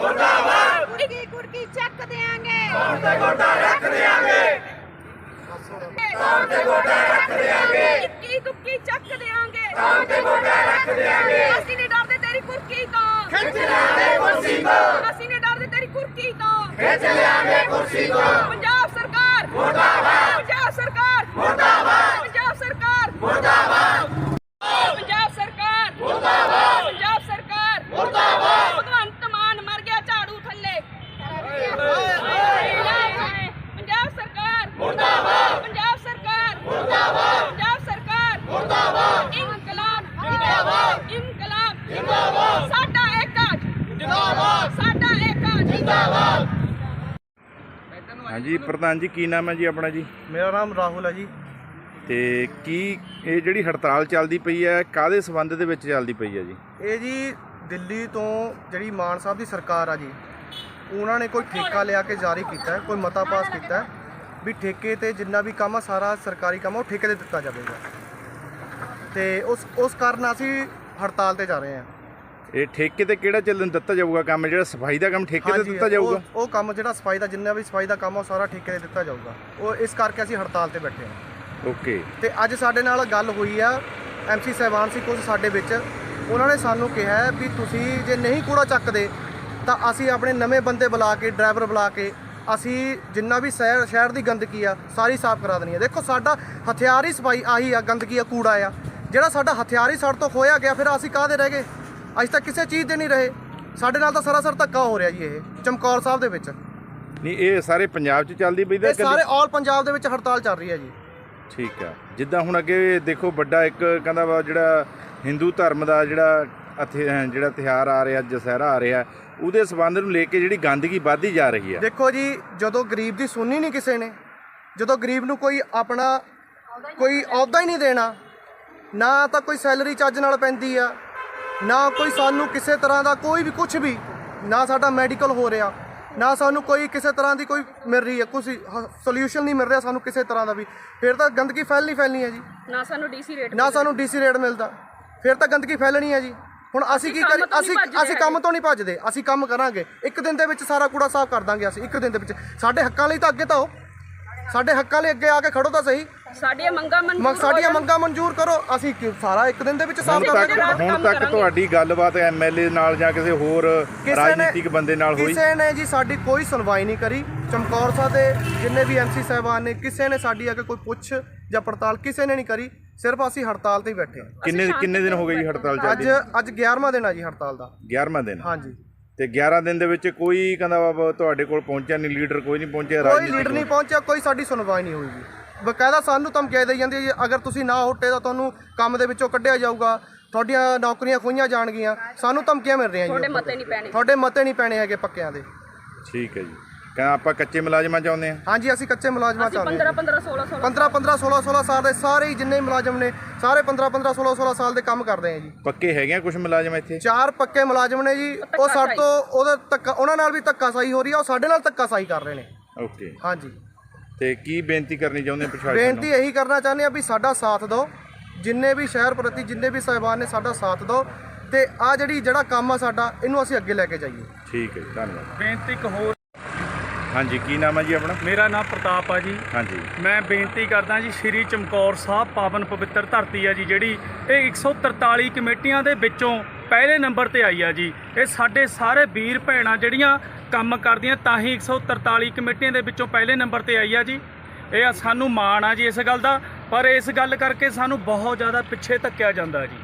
ਮੁਰਦਾਬਾਦ ਕੁੜਕੀ ਕੁੜਕੀ ਚੱਕ ਦੇਾਂਗੇ ਕੌਣ ਤੇ ਗੋਡਾ ਰੱਖ ਦੇਾਂਗੇ ਕੌਣ ਤੇ ਗੋਡਾ ਰੱਖ ਦੇਾਂਗੇ ਇੱਕੀ ਦੁੱਕੀ ਚੱਕ ਦੇਾਂਗੇ ਕੌਣ ਤੇ ਗੋਡਾ ਰੱਖ ਦੇਾਂਗੇ ਅਸੀਂ ਨਹੀਂ ਡਰਦੇ ਤੇਰੀ ਕੁਰਕੀ ਤੋਂ ਖਿੱਚ ਲਿਆਂਗੇ ਕੁਰਸੀ ਤੋਂ ਅਸੀਂ ਨਹੀਂ ਡਰਦੇ ਤੇਰੀ ਕੁਰਕੀ ਤੋਂ ਖਿੱਚ ਲਿਆਂਗੇ ਕੁਰਸੀ ਤੋਂ ਪੰਜਾਬ ਸਰਕਾਰ ਮੁਰਦਾਬਾਦ ਪੰਜਾਬ ਸਰਕਾਰ ਮੁਰਦਾਬਾਦ ਪੰਜਾਬ ਸਰਕਾਰ ਮੁਰਦਾਬਾਦ ਪੰਜਾਬ ਸਰਕਾਰ ਮੁਰਦਾਬਾਦ ਪੰਜਾਬ ਸਰਕਾਰ ਮੁਰਦਾਬਾਦ ਭਗਵੰਤ ਮਾਨ ਮਰ ਗਿਆ ਝਾੜੂ ਥੱਲੇ ਪੰਜਾਬ ਸਰਕਾਰ ਮੁਰਦਾਬਾਦ ਪੰਜਾਬ ਸਰਕਾਰ ਮੁਰਦਾਬਾਦ ਪੰਜਾਬ ਸਰਕਾਰ ਮੁਰਦਾਬਾਦ ਇਨਕਲਾਬ ਜਿੰਦਾਬਾਦ ਇਨਕਲਾਬ ਜਿੰਦਾਬਾਦ ਸਾਡਾ ਏਕਾ ਜਿੰਦਾਬਾਦ ਸਾਡਾ ਏਕਾ ਜਿੰਦਾਬਾਦ ਹਾਂਜੀ ਪ੍ਰਧਾਨ ਜੀ ਕੀ ਨਾਮ ਹੈ ਜੀ ਆਪਣਾ ਜੀ? ਮੇਰਾ ਨਾਮ ਰਾਹੁਲ ਹੈ ਜੀ। ਤੇ ਕੀ ਇਹ ਜਿਹੜੀ ਹੜਤਾਲ ਚੱਲਦੀ ਪਈ ਹੈ ਕਾਦੇ ਸਬੰਧ ਦੇ ਵਿੱਚ ਚੱਲਦੀ ਪਈ ਹੈ ਜੀ? ਇਹ ਜੀ ਦਿੱਲੀ ਤੋਂ ਜਿਹੜੀ ਮਾਨ ਸਾਹਿਬ ਦੀ ਸਰਕਾਰ ਆ ਜੀ ਉਹਨਾਂ ਨੇ ਕੋਈ ਠੇਕਾ ਲਿਆ ਕੇ ਜਾਰੀ ਕੀਤਾ ਹੈ ਕੋਈ ਮਤਾ ਪਾਸ ਕੀਤਾ ਹੈ ਵੀ ਠੇਕੇ ਤੇ ਜਿੰਨਾ ਵੀ ਕੰਮ ਆ ਸਾਰਾ ਸਰਕਾਰੀ ਕੰਮ ਆ ਉਹ ਠੇਕੇ ਤੇ ਦਿੱਤਾ ਜਾਵੇਗਾ। ਤੇ ਉਸ ਉਸ ਕਾਰਨ ਅਸੀਂ ਹੜਤਾਲ ਤੇ ਜਾ ਰਹੇ ਹਾਂ। ਇਹ ਠੇਕੇ ਤੇ ਕਿਹੜਾ ਚੱਲਣ ਦਿੱਤਾ ਜਾਊਗਾ ਕੰਮ? ਜਿਹੜਾ ਸਫ਼ਾਈ ਦਾ ਕੰਮ ਠੇਕੇ ਤੇ ਹਾਂਜੀ, ਦਿੱਤਾ ਜਾਊਗਾ? ਉਹ- ਉਹ ਕੰਮ ਜਿਹੜਾ ਸਫ਼ਾਈ ਦਾ ਜਿੰਨਾ ਵੀ ਸਫ਼ਾਈ ਦਾ ਕੰਮ ਆ ਉਹ ਸਾਰਾ ਠੇਕੇ ਤੇ ਦਿੱਤਾ ਜਾਊਗਾ। ਉਹ ਇਸ ਕਰਕੇ ਅਸੀਂ ਹੜਤਾਲ ਤੇ ਬੈਠੇ ਹਾਂ। ਓਕੇ। ਤੇ ਅੱਜ ਸਾਡੇ ਨਾਲ ਗੱਲ ਹੋਈ ਆ ਐਮਸੀ ਸਹਿਬਾਨ ਸੀ ਕੁਝ ਸਾਡੇ ਵਿੱਚ। ਉਹਨਾਂ ਨੇ ਸਾਨੂੰ ਕਿਹਾ ਹੈ ਵੀ ਤੁਸੀਂ ਜੇ ਨਹੀਂ ਕੂੜਾ ਚੱਕਦੇ ਤਾਂ ਅਸੀਂ ਆਪਣੇ ਨਵੇਂ ਬੰਦੇ ਬੁਲਾ ਕੇ ਡਰਾਈਵਰ ਬੁਲਾ ਕੇ ਅਸੀਂ ਜਿੰਨਾ ਵੀ ਸ਼ਹਿਰ ਸ਼ਹਿਰ ਦੀ ਗੰਦਗੀ ਆ ਸਾਰੀ ਸਾਫ਼ ਕਰਾ ਦੇਣੀ ਆ। ਦੇਖੋ ਸਾਡਾ ਹਥਿਆਰ ਹੀ ਸਫ਼ਾਈ ਆਹੀ ਆ ਗੰਦਗੀ ਆ ਕੂੜਾ ਆ। ਜਿਹੜਾ ਸਾਡਾ ਹਥਿਆਰ ਹੀ ਸਾਡੇ ਤੋਂ ਖੋਇਆ ਗਿਆ ਫਿਰ ਅਸੀਂ ਕਾਹਦੇ ਰਹਿ ਗਏ? ਅੱਜ ਤੱਕ ਕਿਸੇ ਚੀਜ਼ ਦੇ ਨਹੀਂ ਰਹੇ। ਸਾਡੇ ਨਾਲ ਤਾਂ ਸਰਾਸਰ ਧੱਕਾ ਹੋ ਰਿਹਾ ਜੀ ਇਹ ਚਮਕੌਰ ਸਾਹਿਬ ਦੇ ਵਿੱਚ। ਨਹੀਂ ਇਹ ਸਾਰੇ ਪੰਜਾਬ 'ਚ ਚੱਲਦੀ ਪਈ ਦਾ ਇਹ ਸਾਰੇ ਆਲ ਪੰਜਾਬ ਦੇ ਵਿੱਚ ਹੜਤਾਲ ਚੱਲ ਰਹੀ ਹੈ ਜੀ। ਠੀਕ ਆ। ਜਿੱਦਾਂ ਹੁਣ ਅੱਗੇ ਦੇਖੋ ਵੱਡਾ ਇੱਕ ਕਹਿੰਦਾ ਵਾ ਜਿਹੜਾ ਹਿੰਦੂ ਧਰਮ ਦਾ ਜਿਹੜਾ ਅਥੇ- ਜਿਹੜਾ ਤਿਹਾਰ ਆ ਰਿਹਾ ਦੁਸਹਿਰਾ ਆ ਰਿਹਾ ਉਹਦੇ ਸਬੰਧ ਨੂੰ ਲੈ ਕੇ ਜਿਹੜੀ ਗੰਦਗੀ ਵੱਧਦੀ ਜਾ ਰਹੀ ਹੈ ਦੇਖੋ ਜੀ ਜਦੋਂ ਗਰੀਬ ਦੀ ਸੁਣਨੀ ਨਹੀਂ ਕਿਸੇ ਨੇ ਜਦੋਂ ਗਰੀਬ ਨੂੰ ਕੋਈ ਆਪਣਾ ਕੋਈ ਅਹੁਦਾ ਹੀ ਨਹੀਂ ਦੇਣਾ ਨਾ ਤਾਂ ਕੋਈ ਸੈਲਰੀ ਚੱਜ ਨਾਲ ਪੈਂਦੀ ਆ ਨਾ ਕੋਈ ਸਾਨੂੰ ਕਿਸੇ ਤਰ੍ਹਾਂ ਦਾ ਕੋਈ ਵੀ ਕੁਝ ਵੀ ਨਾ ਸਾਡਾ ਮੈਡੀਕਲ ਹੋ ਰਿਹਾ ਨਾ ਸਾਨੂੰ ਕੋਈ ਕਿਸੇ ਤਰ੍ਹਾਂ ਦੀ ਕੋਈ ਮਿਲ ਰਹੀ ਹੈ ਕੁਝ ਸੋਲੂਸ਼ਨ ਨਹੀਂ ਮਿਲ ਰਿਹਾ ਸਾਨੂੰ ਕਿਸੇ ਤਰ੍ਹਾਂ ਦਾ ਵੀ। ਫਿਰ ਤਾਂ ਗੰਦਗੀ ਫੈਲਣੀ ਫੈਲਣੀ ਹੈ ਜੀ। ਨਾ ਸਾਨੂੰ ਡੀਸੀ ਰੇਟ ਨਾ ਸਾਨੂੰ ਡੀਸੀ ਰੇਟ ਮਿਲਦਾ। ਫਿਰ ਤਾਂ ਗੰਦਗੀ ਫੈਲਣੀ ਹੈ ਜੀ। ਹੁਣ ਅਸੀਂ ਕੀ ਕਰੀ ਅਸੀਂ ਅਸੀਂ ਕੰਮ ਤੋਂ ਨਹੀਂ ਭੱਜਦੇ। ਅਸੀਂ ਕੰਮ ਕਰਾਂਗੇ। ਇੱਕ ਦਿਨ ਦੇ ਵਿੱਚ ਸਾਰਾ ਕੂੜਾ ਸਾਫ਼ ਕਰ ਦਾਂਗੇ ਅਸੀਂ ਇੱਕ ਦਿਨ ਦੇ ਵਿੱਚ। ਸਾਡੇ ਹੱਕਾਂ ਲਈ ਤਾਂ ਅੱਗੇ ਤਾਂ ਸਾਡੇ ਹੱਕਾਂ ਲਈ ਅੱਗੇ ਆ ਕੇ ਖੜੋ ਤਾਂ ਸਹੀ। ਸਾਡੀਆਂ ਮੰਗਾਂ ਮਨਜ਼ੂਰ ਮੰਗ ਸਾਡੀਆਂ। ਮੰਗਾਂ ਮਨਜ਼ੂਰ ਕਰੋ। ਅਸੀਂ ਕਿ- ਸਾਰਾ ਇੱਕ ਦਿਨ ਦੇ ਵਿੱਚ ਸਾਫ਼ ਹੁਣ ਕਰ ਤੱਕ ਰਾਤ ਹੁਣ ਕੰਮ ਤੱਕ ਕਰਾਂਗੇ। ਤੁਹਾਡੀ ਗੱਲਬਾਤ ਐਮਐਲਏ ਨਾਲ ਜਾਂ ਕਿਸੇ ਹੋਰ ਰਾਜਨੀਤਿਕ ਬੰਦੇ ਨਾਲ ਹੋਈ? ਕਿਸੇ ਨੇ ਜੀ ਸਾਡੀ ਕੋਈ ਸੁਣਵਾਈ ਨਹੀਂ ਕਰੀ। ਚਮਕੌਰ ਸਾਹਿਬ ਦੇ ਜਿੰਨੇ ਵੀ ਐਮਸੀ ਸਾਹਿਬਾਨ ਨੇ ਕਿਸੇ ਨੇ ਸਾਡੀ ਅੱਗੇ ਕੋਈ ਪੁੱਛ ਜਾਂ ਪੜਤਾਲ ਕਿਸੇ ਨੇ ਨਹੀਂ ਕਰੀ। ਸਿਰਫ ਅਸੀਂ ਹੜਤਾਲ ਤੇ ਹੀ ਬੈਠੇ ਹਾਂ। ਕਿੰਨੇ ਕਿੰਨੇ ਦਿਨ ਹੋ ਗਏ ਜੀ ਹੜਤਾਲ ਅੱਜ ਚੱਲਦੀ ਅੱਜ 11ਵਾਂ ਦਿਨ ਆ ਜੀ ਹੜਤਾਲ ਦਾ। 11ਵਾਂ ਦਿਨ। ਹਾਂਜੀ। ਤੇ 11 ਦਿਨ ਦੇ ਵਿੱਚ ਕੋਈ ਕਹਿੰਦਾ ਵਾ ਤੁਹਾਡੇ ਕੋਲ ਪਹੁੰਚਿਆ ਨਹੀਂ ਲੀਡਰ ਕੋਈ ਨਹੀਂ ਪਹੁੰਚਿਆ ਕੋਈ ਲੀਡਰ ਨਹੀਂ ਪਹੁੰਚਿਆ ਕੋਈ ਸਾਡੀ ਸੁਣਵਾਈ ਨਹੀਂ ਹੋਈ ਜੀ। ਬਕਾਇਦਾ ਸਾਨੂੰ ਧਮਕੀਆਂ ਦੇਈ ਜਾਂਦੀ ਹੈ ਜੀ। ਅਗਰ ਤੁਸੀਂ ਨਾ ਹਟੇ ਤਾਂ ਤੁਹਾਨੂੰ ਕੰਮ ਦੇ ਵਿੱਚੋਂ ਕੱਢਿਆ ਜਾਊਗਾ। ਤੁਹਾਡੀਆਂ ਨੌਕਰੀਆਂ ਖੋਈਆਂ ਜਾਣਗੀਆਂ। ਸਾਨੂੰ ਧਮਕੀਆਂ ਮਿਲ ਰਹੀਆਂ ਜੀ ਤੁਹਾਡੇ ਮਤੇ ਨਹੀਂ ਪੈਣੇ। ਤੁਹਾਡੇ ਮਤੇ ਨਹੀਂ ਪੈਣੇ ਹੈਗੇ ਪੱਕਿਆਂ ਦੇ। ਠੀਕ ਹੈ ਜੀ। ਕਹਿੰਦਾ ਆਪਾਂ ਕੱਚੇ ਮੁਲਾਜ਼ਮਾਂ ਚਾਹੁੰਦੇ ਆ ਹਾਂਜੀ ਅਸੀਂ ਕੱਚੇ ਮੁਲਾਜ਼ਮਾਂ ਅਸੀਂ ਚਾਹੁੰਦੇ 15 15 16 16 15 15 16 16 ਸਾਲ ਦੇ ਸਾਰੇ ਹੀ ਜਿੰਨੇ ਵੀ ਮੁਲਾਜ਼ਮ ਨੇ ਸਾਰੇ 15 15 16 16 ਸਾਲ ਦੇ ਕੰਮ ਕਰਦੇ ਆ ਜੀ। ਪੱਕੇ ਹੈਗੇ ਆ ਕੁਝ ਮੁਲਾਜ਼ਮ ਇੱਥੇ? ਚਾਰ ਪੱਕੇ ਮੁਲਾਜ਼ਮ ਨੇ ਜੀ। ਉਹ ਸਾਡੇ ਤੋਂ ਉਹਦੇ ਧੱਕਾ ਉਹਨਾਂ ਨਾਲ ਵੀ ਧੱਕਾ ਸਾਈ ਹੋ ਰਹੀ ਆ ਉਹ ਸਾਡੇ ਨਾਲ ਧੱਕਾ ਸਾਈ ਕਰ ਰਹੇ ਨੇ। ਓਕੇ। ਹਾਂਜੀ। ਤੇ ਕੀ ਬੇਨਤੀ ਕਰਨੀ ਚਾਹੁੰਦੇ ਆ ਪ੍ਰਸ਼ਾਸਨ ਨੂੰ? ਬੇਨਤੀ ਇਹੀ ਕਰਨਾ ਚਾਹੁੰਦੇ ਆ ਵੀ ਸਾਡਾ ਸਾਥ ਦਿਓ। ਜਿੰਨੇ ਵੀ ਸ਼ਹਿਰ ਪ੍ਰਤੀ ਜਿੰਨੇ ਵੀ ਸਾਹਿਬਾਨ ਨੇ ਸਾਡਾ ਸਾਥ ਦਿਓ ਤੇ ਆ ਜਿਹੜੀ ਜਿਹੜਾ ਕੰਮ ਆ ਸਾਡਾ ਇਹਨੂੰ ਅਸੀਂ ਅੱਗੇ ਲੈ ਕੇ ਜਾਈਏ। ਠੀਕ ਹੈ ਜੀ ਧੰਨਵਾਦ। ਬੇਨਤੀ ਇੱਕ ਹੋਰ ਹਾਂਜੀ ਕੀ ਨਾਮ ਹੈ ਜੀ ਆਪਣਾ? ਮੇਰਾ ਨਾਮ ਪ੍ਰਤਾਪ ਆ ਜੀ। ਹਾਂਜੀ। ਮੈਂ ਬੇਨਤੀ ਕਰਦਾ ਜੀ ਸ਼੍ਰੀ ਚਮਕੌਰ ਸਾਹਿਬ ਪਾਵਨ ਪਵਿੱਤਰ ਧਰਤੀ ਆ ਜੀ ਜਿਹੜੀ ਇਹ 143 ਕਮੇਟੀਆਂ ਦੇ ਵਿੱਚੋਂ ਪਹਿਲੇ ਨੰਬਰ ਤੇ ਆਈ ਆ ਜੀ। ਇਹ ਸਾਡੇ ਸਾਰੇ ਵੀਰ ਭੈਣਾਂ ਜਿਹੜੀਆਂ ਕੰਮ ਕਰਦੀਆਂ ਤਾਂ ਹੀ 143 ਕਮੇਟੀਆਂ ਦੇ ਵਿੱਚੋਂ ਪਹਿਲੇ ਨੰਬਰ ਤੇ ਆਈ ਆ ਜੀ। ਇਹ ਸਾਨੂੰ ਮਾਣ ਆ ਜੀ ਇਸ ਗੱਲ ਦਾ ਪਰ ਇਸ ਗੱਲ ਕਰਕੇ ਸਾਨੂੰ ਬਹੁਤ ਜ਼ਿਆਦਾ ਪਿੱਛੇ ਧੱਕਿਆ ਜਾਂਦਾ ਜੀ।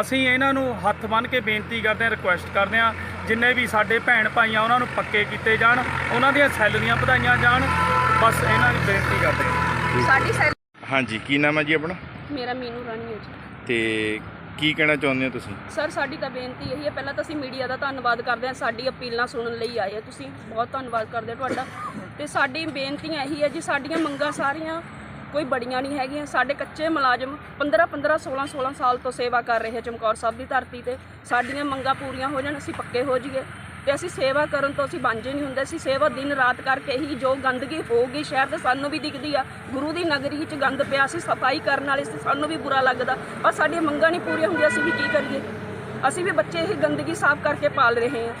ਅਸੀਂ ਇਹਨਾਂ ਨੂੰ ਹੱਥ ਬੰਨ੍ਹ ਕੇ ਬੇਨਤੀ ਕਰਦੇ ਹਾਂ ਰਿਕੁਐਸਟ ਕਰਦੇ ਹਾਂ ਜਿੰਨੇ ਵੀ ਸਾਡੇ ਭੈਣ ਭਾਈ ਆ ਉਹਨਾਂ ਨੂੰ ਪੱਕੇ ਕੀਤੇ ਜਾਣ ਉਹਨਾਂ ਦੀਆਂ ਸੈਲਰੀਆਂ ਵਧਾਈਆਂ ਜਾਣ। ਬਸ ਇਹਨਾਂ ਨੂੰ ਬੇਨਤੀ ਕਰਦੇ ਹਾਂ। ਸਾਡੀ ਸੈਲ ਹਾਂਜੀ ਕੀ ਨਾਮ ਹੈ ਜੀ ਆਪਣਾ? ਮੇਰਾ ਮੀਨੂ ਰਾਣੀ ਹੈ ਜੀ। ਤੇ ਕੀ ਕਹਿਣਾ ਚਾਹੁੰਦੇ ਹੋ ਤੁਸੀਂ? ਸਰ ਸਾਡੀ ਤਾਂ ਬੇਨਤੀ ਇਹੀ ਹੈ ਪਹਿਲਾਂ ਤਾਂ ਅਸੀਂ ਮੀਡੀਆ ਦਾ ਧੰਨਵਾਦ ਕਰਦੇ ਹਾਂ ਸਾਡੀ ਅਪੀਲਾਂ ਸੁਣਨ ਲਈ ਆਏ ਆ ਤੁਸੀਂ। ਬਹੁਤ ਧੰਨਵਾਦ ਕਰਦੇ ਹਾਂ ਤੁਹਾਡਾ। ਤੇ ਸਾਡੀ ਬੇਨਤੀਆਂ ਇਹੀ ਹੈ ਜੀ ਸਾਡੀਆਂ ਮੰਗਾਂ ਸਾਰੀਆਂ ਕੋਈ ਬੜੀਆਂ ਨਹੀਂ ਹੈਗੀਆਂ। ਸਾਡੇ ਕੱਚੇ ਮੁਲਾਜ਼ਮ 15 15 16 16 ਸਾਲ ਤੋਂ ਸੇਵਾ ਕਰ ਰਹੇ ਆ ਚਮਕੌਰ ਸਾਹਿਬ ਦੀ ਧਰਤੀ ਤੇ। ਸਾਡੀਆਂ ਮੰਗਾਂ ਪੂਰੀਆਂ ਹੋ ਜਾਣ, ਅਸੀਂ ਪੱਕੇ ਹੋ ਜਾਈਏ। ਤੇ ਅਸੀਂ ਸੇਵਾ ਕਰਨ ਤੋਂ ਅਸੀਂ ਵਾਂਝੇ ਨਹੀਂ ਹੁੰਦੇ। ਅਸੀਂ ਸੇਵਾ ਦਿਨ ਰਾਤ ਕਰਕੇ ਹੀ ਜੋ ਗੰਦਗੀ ਹੋਊਗੀ, ਸ਼ਹਿਰ ਤੇ ਸਾਨੂੰ ਵੀ ਦਿਖਦੀ ਆ। ਗੁਰੂ ਦੀ ਨਗਰੀ 'ਚ ਗੰਦ ਪਿਆ ਸੀ ਸਫ਼ਾਈ ਕਰਨ ਵਾਲੇ ਸੀ, ਸਾਨੂੰ ਵੀ ਬੁਰਾ ਲੱਗਦਾ। ਪਰ ਸਾਡੀਆਂ ਮੰਗਾਂ ਨਹੀਂ ਪੂਰੀਆਂ ਹੁੰਦੀਆਂ, ਅਸੀਂ ਵੀ ਕੀ ਕਰੀਏ? ਅਸੀਂ ਵੀ ਬੱਚੇ ਇਹ ਗੰਦਗੀ ਸਾਫ਼ ਕਰਕੇ ਪਾਲ ਰਹੇ ਹਾਂ।